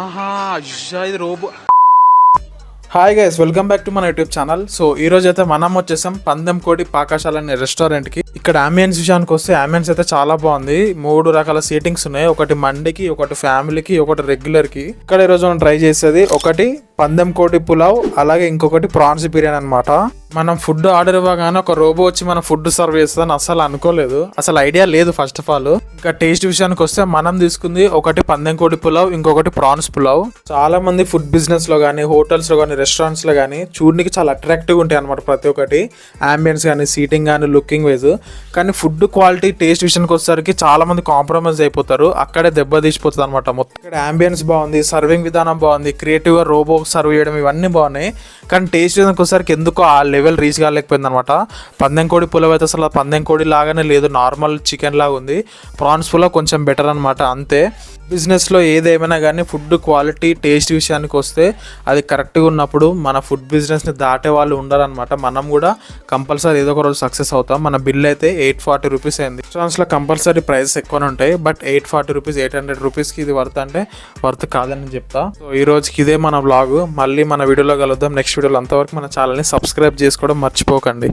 ఆహా ఇది robo. Hi guys welcome back to మన యూట్యూబ్ ఛానల్ సో ఈ రోజు అయితే మనం వచ్చేసాం పందెం కోటి పాకాశాల అనే రెస్టారెంట్కి. ఇక్కడ అంబియన్స్ విషయానికి వస్తే అంబియన్స్ అయితే చాలా బాగుంది. మూడు రకాల సీటింగ్స్ ఉన్నాయి. ఒకటి మండికి ఒకటి ఫ్యామిలీకి ఒకటి రెగ్యులర్కి. ఇక్కడ ఈ రోజు మనం ట్రై చేసేది ఒకటి పందెం కోటి పులావ్ అలాగే ఇంకొకటి ప్రాన్స్ బిర్యానీ అనమాట మనం ఫుడ్ ఆర్డర్ ఇవ్వగానే ఒక రోబో వచ్చి మన ఫుడ్ సర్వ్ చేస్తుందని అసలు అనుకోలేదు. అసలు ఐడియా లేదు ఫస్ట్ ఆఫ్ ఆల్. ఇంకా టేస్ట్ విషయానికి వస్తే మనం తీసుకుంది ఒకటి పందెం కోడి పులావ్ ఇంకొకటి ప్రాన్స్ పులావ్. చాలా మంది ఫుడ్ బిజినెస్లో కానీ హోటల్స్లో కానీ రెస్టారెంట్స్లో కానీ చూడడానికి చాలా అట్రాక్టివ్ ఉంటాయి అనమాట ప్రతి ఒక్కటి. అంబియన్స్ కానీ సీటింగ్ కానీ లుకింగ్ వైజ్ కానీ ఫుడ్ క్వాలిటీ టేస్ట్ విషయానికి వచ్చేసరికి చాలా మంది కాంప్రమైజ్ అయిపోతారు. అక్కడే దెబ్బ తీసిపోతుంది అనమాట మొత్తం. ఇక్కడ అంబియన్స్ బాగుంది సర్వింగ్ విధానం బాగుంది క్రియేటివ్గా రోబో సర్వ్ చేయడం ఇవన్నీ బాగున్నాయి. కానీ టేస్ట్ విషయానికి ఒకసారికి ఎందుకో ఆ లెవెల్ రీచ్ కాలేకపోయింది అనమాట పందెం కోడి పులావ్ అయితే అసలు పందెం కోడి లాగానే లేదు. నార్మల్ చికెన్ లాగా ఉంది. ప్రాన్స్ పులావ్ కొంచెం బెటర్ అనమాట అంతే. బిజినెస్లో ఏదేమైనా కానీ ఫుడ్ క్వాలిటీ టేస్ట్ విషయానికి వస్తే అది కరెక్ట్గా ఉన్నప్పుడు మన ఫుడ్ బిజినెస్ని దాటే వాళ్ళు ఉండాలన్నమాట. మనం కూడా కంపల్సరీ ఏదో ఒక రోజు సక్సెస్ అవుతాం. మన బిల్ అయితే ఎయిట్ ఫార్టీ రూపీస్ అయింది. రెస్టారెంట్స్లో కంపల్సరీ ప్రైసెస్ ఎక్కువనే ఉంటాయి. But eight forty rupees eight hundred రూపీస్కి ఇది వర్త్ అంటే వర్త్ కాదని చెప్తా. సో ఈ రోజుకి ఇదే మన బ్లాగ్ మళ్ళీ మన వీడియోలో కలుద్దాం. నెక్స్ట్ వీడియోలో అంతవరకు మన ఛానల్ని సబ్స్క్రైబ్ చేసుకోవడం మర్చిపోకండి.